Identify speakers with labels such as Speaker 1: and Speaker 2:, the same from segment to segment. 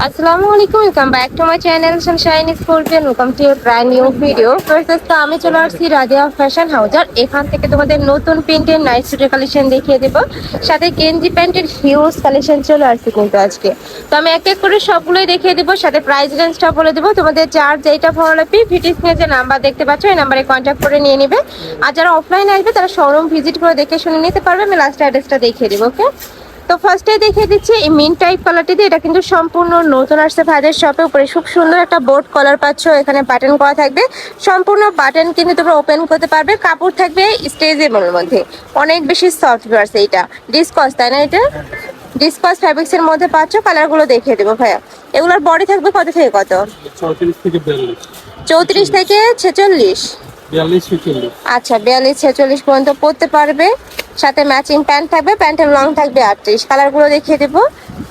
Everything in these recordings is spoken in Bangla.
Speaker 1: আসসালামু আলাইকুম welcome back to my channel sunshine school ten welcome to your brand new video first তো আমি চলে আসছি রাজিয়া ফ্যাশন হাউস আর এখান থেকে তোমাদের নতুন প্রিন্টের নাইট স্যুটের কালেকশন দেখিয়ে দেবো। সাথে গেঞ্জি প্যান্টের হিউজ কালেকশন চলে আসছে কিন্তু আজকে। তো আমি এক এক করে সবগুলোই দেখিয়ে দেবো, সাথে প্রাইস রেঞ্জটা বলে দেবো। তোমাদের যার যেটা ভালো লাগবে ভিডিও স্ক্রিনে যে নাম্বার দেখতে পাচ্ছ, এই নাম্বারে কন্ট্যাক্ট করে নিয়ে নেবে। আর যারা অফলাইনে আসবে, তারা শোরুম ভিজিট করে দেখে শুনে নিতে পারবে। আমি লাস্ট অ্যাড্রেসটা দেখিয়ে দেবো ওকে তো ফার্স্টে দেখিয়ে দিচ্ছি এই মিন টাইপ কালারটি দিয়ে এটা কিন্তু সম্পূর্ণ নতুন আসছে ভাইদের শপে উপরে। খুব সুন্দর একটা বোর্ড কলার পাচ্ছ এখানে বাটন করা থাকবে। সম্পূর্ণ বাটন কিন্তু তোমরা ওপেন করতে পারবে কাপড় থাকবে স্টেজেবল মধ্যে। অনেক বেশি সফট আছে এটা ডিসকস তাই না এটা? ডিসকস ফ্যাব্রিক্স এর মধ্যে পাচ্ছ কালারগুলো দেখিয়ে দেবো ভাইয়া। এগুলোর বডি থাকবে কত থেকে কত?
Speaker 2: চৌত্রিশ থেকে
Speaker 1: ছেচল্লিশ। আচ্ছা বিয়াল্লিশ ছেচল্লিশ পর্যন্ত পরতে পারবে। সাথে ম্যাচিং প্যান্ট থাকবে প্যান্টের লং থাকবে আটত্রিশ। কালারগুলো দেখিয়ে দেবো।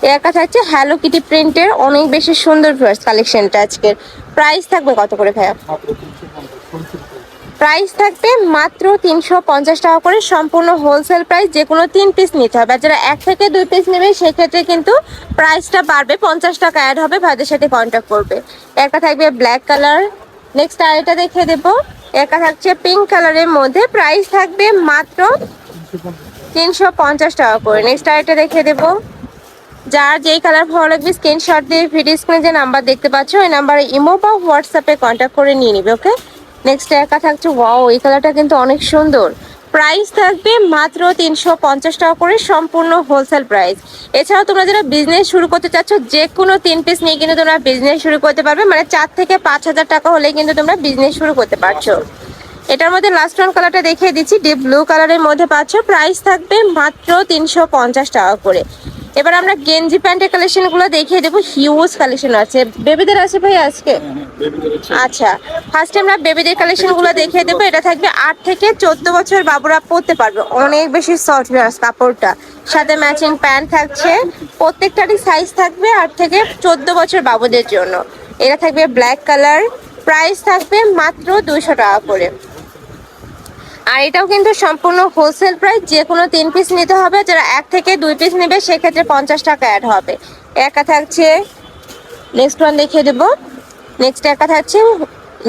Speaker 1: এর একটা থাকছে হ্যালো কিটি প্রিন্টের অনেক বেশি সুন্দর ড্রেস কালেকশনটা আজকের। প্রাইস থাকবে কত করে ভাইয়া? প্রাইস থাকবে মাত্র তিনশো পঞ্চাশ টাকা করে। সম্পূর্ণ হোলসেল প্রাইস যে কোনো তিন পিস নিতে হবে। আর যারা এক থেকে দুই পিস নেবে, সেক্ষেত্রে কিন্তু প্রাইসটা বাড়বে। পঞ্চাশ টাকা অ্যাড হবে, ভাইদের সাথে কন্ট্যাক্ট করবে। একটা থাকবে ব্ল্যাক কালার নেক্সট আরেকটা দেখে দেবো। একটা থাকছে পিঙ্ক কালারের মধ্যে। প্রাইস থাকবে মাত্র
Speaker 2: তিনশো পঞ্চাশ
Speaker 1: টাকা করে। নেক্সট আরেকটা দেখে দেবো। যার যেই কালার ভালো লাগবে স্ক্রিনশট দিয়ে ভিডিও স্ক্রিনে যে নাম্বার দেখতে পাচ্ছ, ওই নাম্বারে ইমো বা হোয়াটসঅ্যাপে কন্ট্যাক্ট করে নিয়ে নিবে ওকে নেক্সট একা থাকছে ওয়াও এই কালারটা কিন্তু অনেক সুন্দর। প্রাইস থাকবে মাত্র তিনশো পঞ্চাশ টাকা করে, সম্পূর্ণ হোলসেল প্রাইস এছাড়াও তোমরা যারা বিজনেস শুরু করতে চাচ্ছ যে কোনো তিন পিস নিয়ে কিন্তু তোমরা বিজনেস শুরু করতে পারবে। মানে চার থেকে পাঁচ হাজার টাকা হলে কিন্তু তোমরা বিজনেস শুরু করতে পারছ। এটার মধ্যে লাস্ট ওয়ান কালারটা দেখিয়ে দিচ্ছি ডিপ ব্লু কালারের মধ্যে পাচ্ছ প্রাইস থাকবে মাত্র তিনশো পঞ্চাশ টাকা করে। এবার আমরা গেঞ্জি প্যান্টের কালেকশনগুলো দেখিয়ে দেবো হিউজ কালেকশন আছে। বেবিদের আছে ভাই আজকে? আচ্ছা ফার্স্টে আমরা বেবিদের কালেকশনগুলো দেখিয়ে দেবো এটা থাকবে আট থেকে চোদ্দ বছর বাবুরা পরতে পারবে অনেক বেশি সফট কাপড়টা। সাথে ম্যাচিং প্যান্ট থাকছে প্রত্যেকটারই সাইজ থাকবে আট থেকে চোদ্দ বছর বাবুদের জন্য। এটা থাকবে ব্ল্যাক কালার প্রাইস থাকবে মাত্র দুশো টাকা করে। আর এটাও কিন্তু সম্পূর্ণ হোলসেল প্রাইস যে কোনো তিন পিস নিতে হবে যারা এক থেকে দুই পিস নেবে সেক্ষেত্রে পঞ্চাশ টাকা অ্যাড হবে। একা থাকছে নেক্সট ওয়ান দেখিয়ে দেবো। নেক্সট একা থাকছে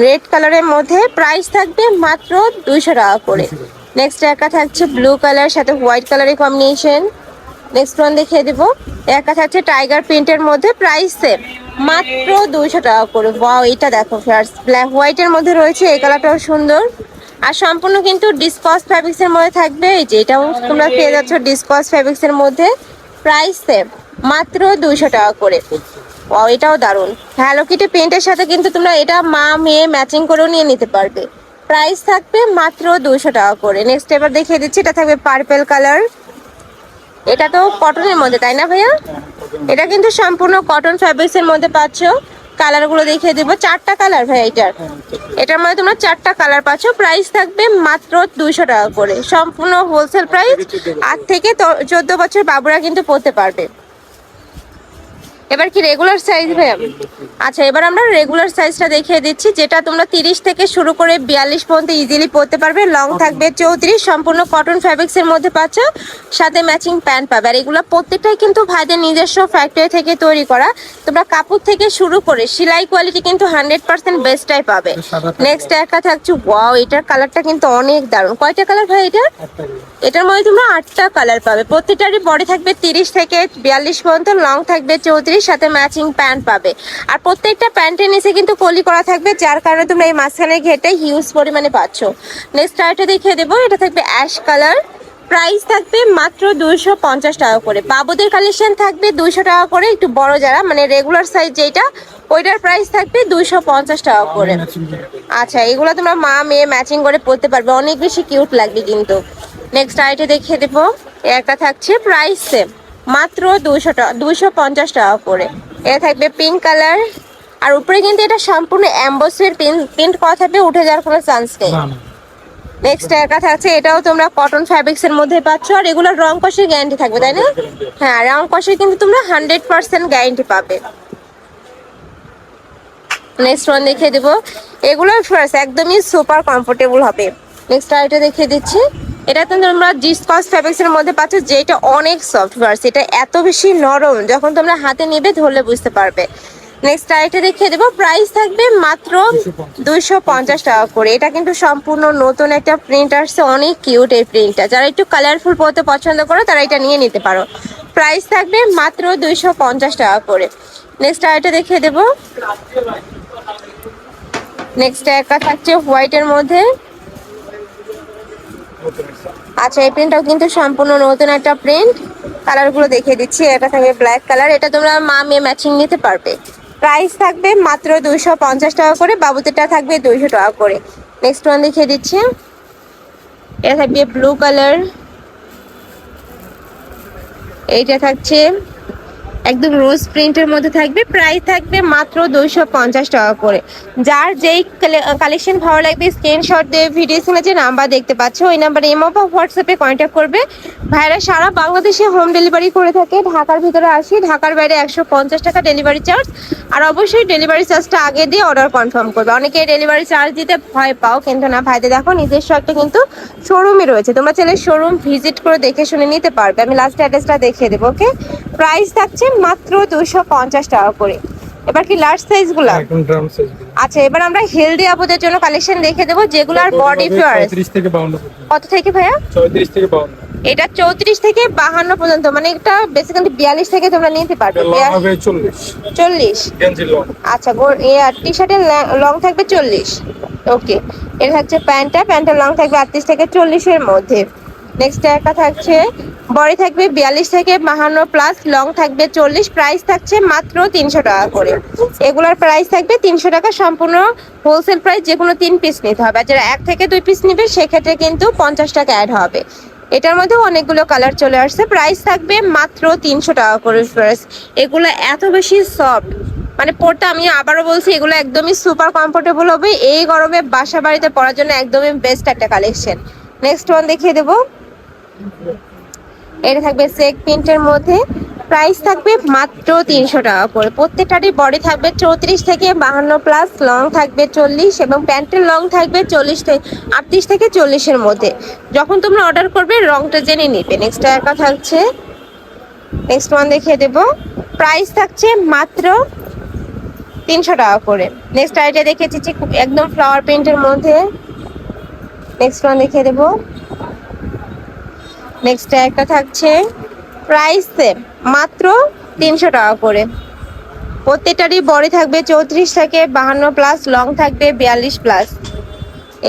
Speaker 1: রেড কালারের মধ্যে প্রাইস থাকবে মাত্র দুইশো টাকা করে। নেক্সট একা থাকছে ব্লু কালার সাথে হোয়াইট কালারের কম্বিনেশন নেক্সট ওয়ান দেখিয়ে দেবো। একা থাকছে টাইগার প্রিন্টের মধ্যে প্রাইস সেম মাত্র দুইশো টাকা করে। ওয়াও এটা দেখো ফার্স্ট ব্ল্যাক হোয়াইটের মধ্যে রয়েছে এই কালারটাও সুন্দর। আর সম্পূর্ণ কিন্তু ডিসকস ফ্যাব্রিক্স এর মধ্যে থাকবে। এই যে এটাও তোমরা পেয়ে যাচ্ছ ডিসকস ফ্যাব্রিক্স এর মধ্যে। প্রাইস সেম, মাত্র দুইশো টাকা করে। ও এটাও দারুণ। হ্যালো কিটি পেন্টের সাথে কিন্তু তোমরা এটা মা মেয়ে ম্যাচিং করেও নিয়ে নিতে পারবে। প্রাইস থাকবে মাত্র দুশো টাকা করে। নেক্সট এবার দেখিয়ে দিচ্ছি, এটা থাকবে পার্পেল কালার এটা তো কটনের মধ্যে, তাই না ভাইয়া? এটা কিন্তু সম্পূর্ণ কটন ফ্যাব্রিক্স এর মধ্যে পাচ্ছ। কালারগুলো দেখিয়ে দেবো। চারটা কালার ভাই এটার এটার মধ্যে তোমরা চারটা কালার পাচ্ছ। প্রাইস থাকবে মাত্র দুইশো টাকা করে। সম্পূর্ণ হোলসেল প্রাইস আট থেকে চোদ্দ বছর বাবুরা কিন্তু পড়তে পারবে। এবার কি রেগুলার সাইজ ভাইয়া? আচ্ছা এবার আমরা রেগুলার সাইজটা দেখিয়ে দিচ্ছি যেটা তোমরা তিরিশ থেকে শুরু করে বিয়াল্লিশ পর্যন্ত ইজিলি পরতে পারবে। লং থাকবে চৌত্রিশ সম্পূর্ণ কটন ফ্যাব্রিক্স এর মধ্যে পাচ্ছ সাথে ম্যাচিং প্যান্ট পাবে। আর এগুলো প্রত্যেকটাই কিন্তু ভাইদের নিজস্ব ফ্যাক্টরি থেকে তৈরি করা। তোমরা কাপড় থেকে শুরু করে সেলাই কোয়ালিটি কিন্তু হান্ড্রেড পার্সেন্ট বেস্টটাই পাবে। নেক্সট একটা থাকছে ওয়াও এটার কালারটা কিন্তু অনেক দারুণ। কয়টা কালার ভাই এটা? এটার মধ্যে তোমরা আটটা কালার পাবে। প্রত্যেকটারই বডি থাকবে তিরিশ থেকে বিয়াল্লিশ পর্যন্ত লং থাকবে চৌত্রিশ সাথে ম্যাচিং প্যান্ট পাবে। আর প্রত্যেকটা প্যান্টের নিচে কিন্তু কলি করা থাকবে যার কারণে তোমরা এই মাঝখানে ঘেটে হিউজ পরিমাণে পাচ্ছ। নেক্সট আরেকটা দেখিয়ে দেবো এটা থাকবে অ্যাশ কালার প্রাইস থাকবে মাত্র দুইশো পঞ্চাশ টাকা করে। বাবুদের কালেকশন থাকবে দুইশো টাকা করে একটু বড় যারা মানে রেগুলার সাইজ যেটা ওইটার প্রাইস থাকবে দুইশো পঞ্চাশ টাকা করে। আচ্ছা এগুলো তোমরা মা মেয়ে ম্যাচিং করে পরতে পারবে অনেক বেশি কিউট লাগবে কিন্তু। নেক্সট আইটে দেখিয়ে দেবো একটা থাকছে প্রাইস সেম মাত্র দুশো টাকা দুশো পঞ্চাশ টাকা করে। এটা থাকবে পিঙ্ক কালার আর উপরে কিন্তু এটা সম্পূর্ণ অ্যাম্বসের প্রিন্ট করা থাকবে উঠে যাওয়ার কোনো চান্স নেই। নেক্সট একা থাকছে এটাও তোমরা কটন ফ্যাব্রিক্স এর মধ্যে পাচ্ছ আর এগুলোর রং কষের গ্যারান্টি থাকবে তাই না? হ্যাঁ রং কষের কিন্তু তোমরা হান্ড্রেড পার্সেন্ট গ্যারান্টি পাবে। নেক্সট ওয়ান দেখিয়ে দেবো। এগুলো ফার্স্ট একদমই সুপার কমফোর্টেবল হবে। নেক্সট আইটা দেখিয়ে দিচ্ছি। এটা তো তোমরা ডিসকস ফ্যাব্রিক্স এর মধ্যে পাচ্ছ যেটা অনেক সফট ভার্স এটা এত বেশি নরম যখন তোমরা হাতে নেবে ধরলে বুঝতে পারবে। নেক্সট আইটা দেখিয়ে দেবো প্রাইস থাকবে মাত্র
Speaker 2: 250
Speaker 1: দুইশো পঞ্চাশ টাকা করে। এটা কিন্তু সম্পূর্ণ নতুন একটা প্রিন্ট আসছে অনেক কিউট এই প্রিন্টটা যারা একটু কালারফুল পড়তে পছন্দ করো তারা এটা নিয়ে নিতে পারো। প্রাইস থাকবে মাত্র দুইশো পঞ্চাশ টাকা করে। নেক্সট আইটা দেখিয়ে দেবো। নেক্সট একটা থাকছে হোয়াইটের মধ্যে। আচ্ছা এই প্রিন্টটাও কিন্তু সম্পূর্ণ নতুন একটা প্রিন্ট কালারগুলো দেখিয়ে দিচ্ছি, এটা থাকবে ব্ল্যাক কালার এটা তোমরা মা মেয়ে ম্যাচিং নিতে পারবে। প্রাইস থাকবে মাত্র দুইশো পঞ্চাশ টাকা করে, বাবুতেরটা থাকবে দুইশো টাকা করে। নেক্সট ওয়ান দেখিয়ে দিচ্ছি। এটা থাকবে ব্লু কালার এইটা থাকছে একদম রোজ প্রিন্টের মধ্যে থাকবে। প্রাইস থাকবে মাত্র দুইশো পঞ্চাশ টাকা করে। যার যেই কালেকশন ভালো লাগবে স্ক্রিনশট দিয়ে ভিডিও স্ক্রিনে যে নাম্বার দেখতে পাচ্ছ, ওই নাম্বারে ইমো বা হোয়াটসঅ্যাপে কন্ট্যাক্ট করবে। ভাইরা সারা বাংলাদেশে হোম ডেলিভারি করে থাকে। ঢাকার ভিতরে আসি, ঢাকার বাইরে একশো পঞ্চাশ টাকা ডেলিভারি চার্জ আর অবশ্যই ডেলিভারি চার্জটা আগে দিয়ে অর্ডার কনফার্ম করবে। অনেকে ডেলিভারি চার্জ দিতে ভয় পাও, কিন্তু না, ভাইদের দেখো নিজস্ব একটা কিন্তু শোরুমই রয়েছে। তোমরা চাইলে শোরুম ভিজিট করে দেখে শুনে নিতে পারবে। আমি লাস্ট অ্যাড্রেসটা দেখিয়ে দেবো ওকে প্রাইস থাকছে মাত্র দুশো পঞ্চাশ টাকা করে। এবার কি লার্জ সাইজগুলো আচ্ছা এবার আমরা হেলদি আপুদের জন্য কালেকশন দেখে দেবো যেগুলো আর বডি ফিয়ার্স
Speaker 2: 35 থেকে 52
Speaker 1: কত থেকে ভাইয়া?
Speaker 2: 34 থেকে 52
Speaker 1: এটা চৌত্রিশ থেকে বাহান্ন পর্যন্ত মানে এটা বেসিক্যালি বিয়াল্লিশ থেকে তোমরা নিতে পারবে।
Speaker 2: হবে 40
Speaker 1: চল্লিশ। আচ্ছা টি শার্টের লং থাকবে চল্লিশ। ওকে এটা হচ্ছে প্যান্টটা প্যান্টের লং থাকবে আটত্রিশ থেকে চল্লিশের মধ্যে। নেক্সট একটা থাকছে, বডি থাকবে বিয়াল্লিশ থেকে বাহান্ন প্লাস লং থাকবে চল্লিশ প্রাইস থাকছে মাত্র তিনশো টাকা করে। এগুলোর প্রাইস থাকবে তিনশো টাকা, সম্পূর্ণ হোলসেল প্রাইস যে কোনো তিন পিস নিতে হবে। আর যারা এক থেকে দুই পিস নেবে, সেক্ষেত্রে কিন্তু পঞ্চাশ টাকা অ্যাড হবে। এটার মধ্যেও অনেকগুলো কালার চলে আসছে। প্রাইস থাকবে মাত্র তিনশো টাকা করে ফার্স্ট এগুলো এত বেশি সফট মানে পড়তে আমি আবারও বলছি, এগুলো একদমই সুপার কমফোর্টেবল হবে। এই গরমে বাসা বাড়িতে পড়ার জন্য একদমই বেস্ট একটা কালেকশন নেক্সট ওয়ান দেখিয়ে দেবো। এটা থাকবে সেক প্রিন্টের মধ্যে। প্রাইস থাকবে মাত্র তিনশো টাকা করে। প্রত্যেকটারই বডি থাকবে চৌত্রিশ থেকে বাহান্ন প্লাস লং থাকবে চল্লিশ এবং প্যান্টের লং থাকবে চল্লিশ থেকে আটত্রিশ থেকে চল্লিশের মধ্যে। যখন তোমরা অর্ডার করবে, রংটা জেনে নিবে। নেক্সট একা থাকছে। নেক্সট ওয়ান দেখিয়ে দেবো। প্রাইস থাকছে মাত্র তিনশো টাকা করে। নেক্সট আইটা দেখিয়ে দিচ্ছি একদম ফ্লাওয়ার প্রিন্টের মধ্যে। নেক্সট ওয়ান দেখিয়ে দেবো। নেক্সট একটা থাকছে প্রাইস সেম মাত্র তিনশো টাকা করে। প্রত্যেকটারই বডি থাকবে চৌত্রিশ থেকে বাহান্ন প্লাস লং থাকবে বিয়াল্লিশ প্লাস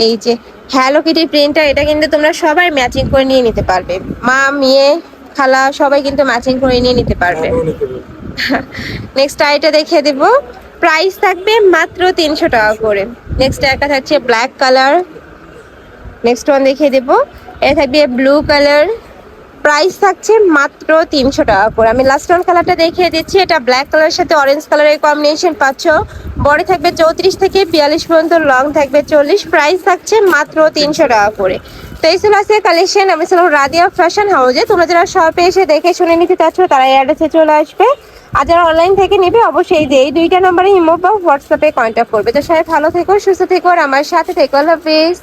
Speaker 1: এই যে হ্যালো কিটি প্রিন্টটা এটা কিন্তু তোমরা সবাই ম্যাচিং করে নিয়ে নিতে পারবে। মা মেয়ে খালা সবাই কিন্তু ম্যাচিং করে নিয়ে নিতে পারবে।
Speaker 2: পারবে।
Speaker 1: নেক্সট আইটা দেখিয়ে দেব। প্রাইস থাকবে মাত্র তিনশো টাকা করে। নেক্সট একটা থাকছে ব্ল্যাক কালার নেক্সট ওয়ান দেখিয়ে দেব। এটা থাকবে ব্লু কালার প্রাইস থাকছে মাত্র তিনশো টাকা করে। আমি লাস্ট ওয়ান কালারটা দেখিয়ে দিচ্ছি। এটা ব্ল্যাক কালারের সাথে অরেঞ্জ কালারের কম্বিনেশন পাচ্ছ। বডি থাকবে চৌত্রিশ থেকে বিয়াল্লিশ পর্যন্ত লং থাকবে চল্লিশ। প্রাইস থাকছে মাত্র তিনশো টাকা করে। তো এই ছিল আজকে কালেকশন আমি ছিলাম রাদিয়া ফ্যাশন হাউসে তোমরা যারা শপে এসে দেখে শুনে নিতে চাচ্ছ, তারা এই অ্যাড্রেসে চলে আসবে। আর যারা অনলাইন থেকে নেবে, অবশ্যই যে এই দুইটা নম্বরে ইমো বা হোয়াটসঅ্যাপে কন্ট্যাক্ট করবে। তো সবাই ভালো থেকো, সুস্থ থেকো, আর আমার সাথে থেকো। আল্লাহ হাফিজ।